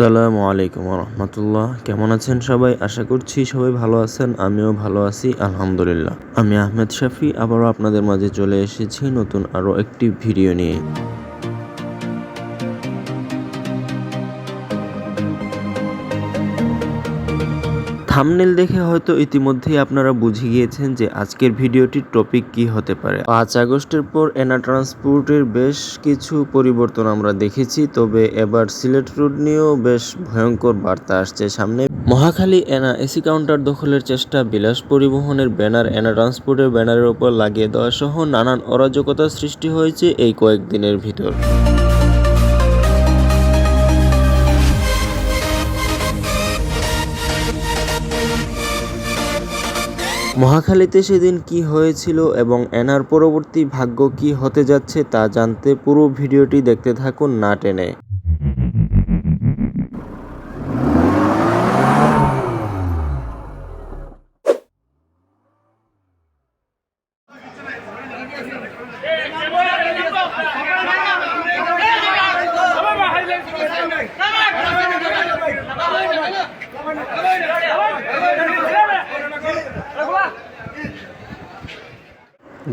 আসসালামু আলাইকুম রহমতুল্লাহ কেমন আছেন সবাই? আশা করছি সবাই ভালো আছেন, আমিও ভালো আছি, আলহামদুলিল্লাহ। আমি আহমেদ শাফি, আবারও আপনাদের মাঝে চলে এসেছি নতুন আরও একটি ভিডিও নিয়ে। থামনেল দেখে হয়তো ইতিমধ্যেই আপনারা বুঝে গিয়েছেন যে আজকের ভিডিওটির টপিক কি হতে পারে। পাঁচ আগস্টের পর এনা ট্রান্সপোর্টের বেশ কিছু পরিবর্তন আমরা দেখেছি, তবে এবার সিলেট রোড নিয়েও বেশ ভয়ঙ্কর বার্তা আসছে সামনে। মহাখালী এনা এসি কাউন্টার দখলের চেষ্টা, বিলাস পরিবহনের ব্যানার, এনা ট্রান্সপোর্টের ব্যানারের ওপর লাগিয়ে দেওয়া সহ নানান অরাজকতার সৃষ্টি হয়েছে এই কয়েকদিনের ভিতর। মহাখালীতে সেদিন কি হয়েছিল এবং এনার পরবর্তী ভাগ্য কি হতে যাচ্ছে তা জানতে পুরো ভিডিওটি দেখতে থাকুন না টেনে।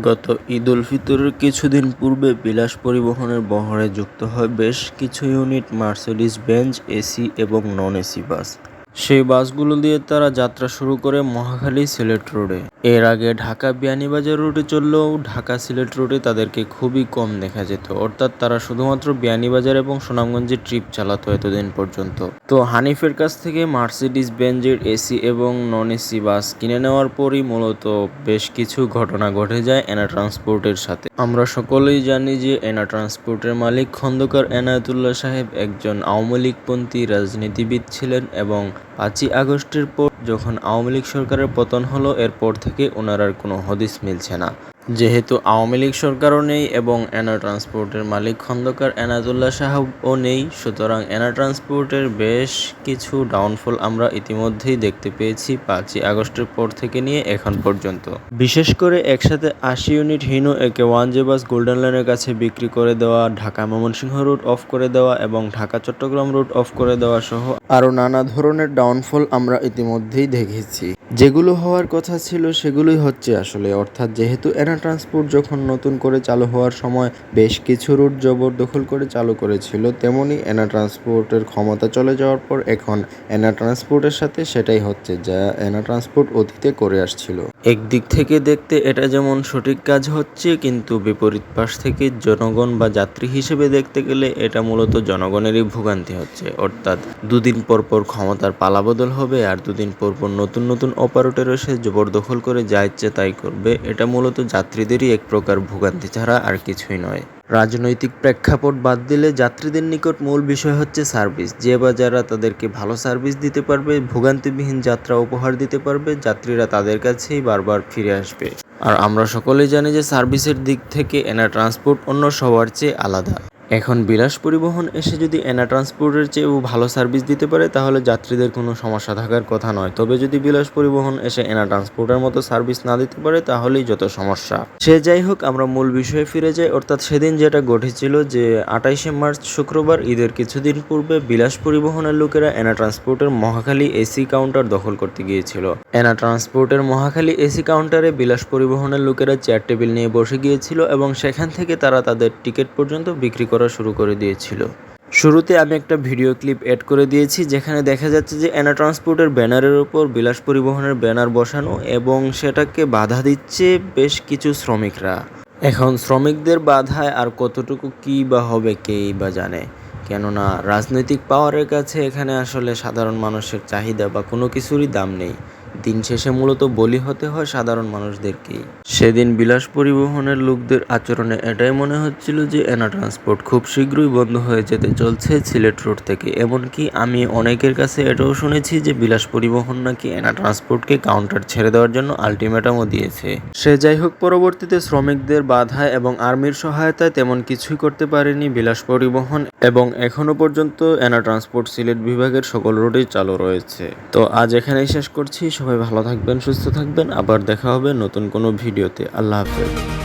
গত ঈদুল ফিতরের কিছুদিন পূর্বে বিলাস পরিবহনের বহরে যুক্ত হয় বেশ কিছু ইউনিট মার্সেডিস বেঞ্জ এসি এবং নন এসি বাস। সেই বাসগুলো দিয়ে তারা যাত্রা শুরু করে মহাখালী সিলেট রোডে। এর আগে ঢাকা বিয়ানীবাজার রুটে চললেও ঢাকা সিলেট রোডে তাদেরকে খুবই কম দেখা যেত। অর্থাৎ তারা শুধুমাত্র বিয়ানীবাজার এবং সুনামগঞ্জে ট্রিপ চালাতো এতদিন পর্যন্ত। তো হানিফের কাছ থেকে মার্সিডিস বেঞ্জের এসি এবং নন এসি বাস কিনে নেওয়ার পরই মূলত বেশ কিছু ঘটনা ঘটে যায় এনা ট্রান্সপোর্টের সাথে। আমরা সকলেই জানি যে এনা ট্রান্সপোর্টের মালিক খন্দকার এনায়েতুল্লাহ সাহেব একজন আওয়ামী লীগপন্থী রাজনীতিবিদ ছিলেন এবং পাঁচই আগস্টের পর যখন আওয়ামী লীগ সরকারের পতন হলো, এরপর থেকে ওনার আর কোনো হদিস মিলছে না। যেহেতু আওয়ামী লীগ সরকারও নেই এবং এনা ট্রান্সপোর্টের মালিক খন্দকার এনাদুল্লাহ সাহাবও নেই, সুতরাং এনা ট্রান্সপোর্টের বেশ কিছু ডাউনফল আমরা ইতিমধ্যেই দেখতে পেয়েছি পাঁচই আগস্টের পর থেকে নিয়ে এখন পর্যন্ত। বিশেষ করে একসাথে আশি unit Hino AK one J bus golden লাইনের কাছে বিক্রি করে দেওয়া, ঢাকা ময়মনসিংহ রুট অফ করে দেওয়া এবং ঢাকা চট্টগ্রাম রুট অফ করে দেওয়া সহ আরও নানা ধরনের ডাউনফল আমরা ইতিমধ্যেই দেখেছি। যেগুলো হওয়ার কথা ছিল সেগুলোই হচ্ছে আসলে। অর্থাৎ যেহেতু এনা ট্রান্সপোর্ট যখন নতুন করে চালু হওয়ার সময় বেশ কিছু রুট জবরদখল করে চালু করেছিল, তেমনি এনা ট্রান্সপোর্টের ক্ষমতা চলে যাওয়ার পর এখন এনা ট্রান্সপোর্টের সাথে সেটাই হচ্ছে যা এনা ট্রান্সপোর্ট অতীতে করে আসছিল। একদিক থেকে দেখতে এটা যেমন সঠিক কাজ হচ্ছে, কিন্তু বিপরীত পাশ থেকে জনগণ বা যাত্রী হিসেবে দেখতে গেলে এটা মূলত জনগণেরই ভোগান্তি হচ্ছে। অর্থাৎ দুদিন পর পর ক্ষমতার পালাবদল হবে আর দুদিন পর পর নতুন নতুন অপারেটর এসে জবরদখল করে যা ইচ্ছে তাই করবে। এটা মূলত যাত্রীদেরই এক প্রকার ভোগান্তি ছাড়া আর কিছুই নয়। রাজনৈতিক প্রেক্ষাপট বাদ দিলে যাত্রীদের নিকট মূল বিষয় হচ্ছে সার্ভিস। যে বা যারা তাদেরকে ভালো সার্ভিস দিতে পারবে, ভোগান্তিবিহীন যাত্রা উপহার দিতে পারবে, যাত্রীরা তাদের কাছেই বারবার ফিরে আসবে। আর আমরা সকলেই জানি যে সার্ভিসের দিক থেকে এনা ট্রান্সপোর্ট অন্য সবার চেয়ে আলাদা। এখন বিলাস পরিবহন এসে যদি এনা ট্রান্সপোর্টের চেয়েও ভালো সার্ভিস দিতে পারে, তাহলে যাত্রীদের কোনো সমস্যা থাকার কথা নয়। তবে যদি বিলাস পরিবহন এসে এনা ট্রান্সপোর্টের মতো সার্ভিস না দিতে পারে, তাহলেই যত সমস্যা। সে যাই হোক, আমরা মূল বিষয়ে ফিরে যাই। অর্থাৎ সেদিন যেটা ঘটেছিল যে, আঠাইশে মার্চ শুক্রবার, ঈদের কিছুদিন পূর্বে বিলাস পরিবহনের লোকেরা এনা ট্রান্সপোর্টের মহাখালী এসি কাউন্টার দখল করতে গিয়েছিল। এনা ট্রান্সপোর্টের মহাখালী এসি কাউন্টারে বিলাস পরিবহনের লোকেরা চেয়ার টেবিল নিয়ে বসে গিয়েছিল এবং সেখান থেকে তারা তাদের টিকিট পর্যন্ত বিক্রি করা শুরু করে দিয়েছিল। শুরুতে আমি একটা ভিডিও ক্লিপ অ্যাড করে দিয়েছি যেখানে দেখা যাচ্ছে যে এনা ট্রান্সপোর্টের ব্যানারের ওপর বিলাস পরিবহনের ব্যানার বসানো এবং সেটাকে বাধা দিচ্ছে বেশ কিছু শ্রমিকরা। এখন শ্রমিকদের বাধায় আর কতটুকু কী বা হবে কেই বা জানে। কেননা রাজনৈতিক পাওয়ারের কাছে এখানে আসলে সাধারণ মানুষের চাহিদা বা কোনো কিছুরই দাম নেই। দিন শেষে মূলত বলি হতে হয় সাধারণ মানুষদেরকেই। সেদিন বিলাস পরিবহনের লোকদের আচরণে এটাই মনে হচ্ছিল যে এনা ট্রান্সপোর্ট খুব শীঘ্রই বন্ধ হয়ে যেতে চলছে সিলেট রোড থেকে। এমনকি আমি অনেকের কাছে এটাও শুনেছি যে বিলাস পরিবহন নাকি এনা ট্রান্সপোর্টকে কাউন্টার ছেড়ে দেওয়ার জন্য আলটিমেটামও দিয়েছে। সে যাই হোক, পরবর্তীতে শ্রমিকদের বাধায় এবং আর্মির সহায়তায় তেমন কিছুই করতে পারেনি বিলাস পরিবহন এবং এখনও পর্যন্ত এনা ট্রান্সপোর্ট সিলেট বিভাগের সকল রোডেই চালু রয়েছে। তো আজ এখানেই শেষ করছি। সবাই ভালো থাকবেন সুস্থ থাকবেন। আবার দেখা হবে নতুন কোনো ভিডিওতে। আল্লাহ হাফেজ।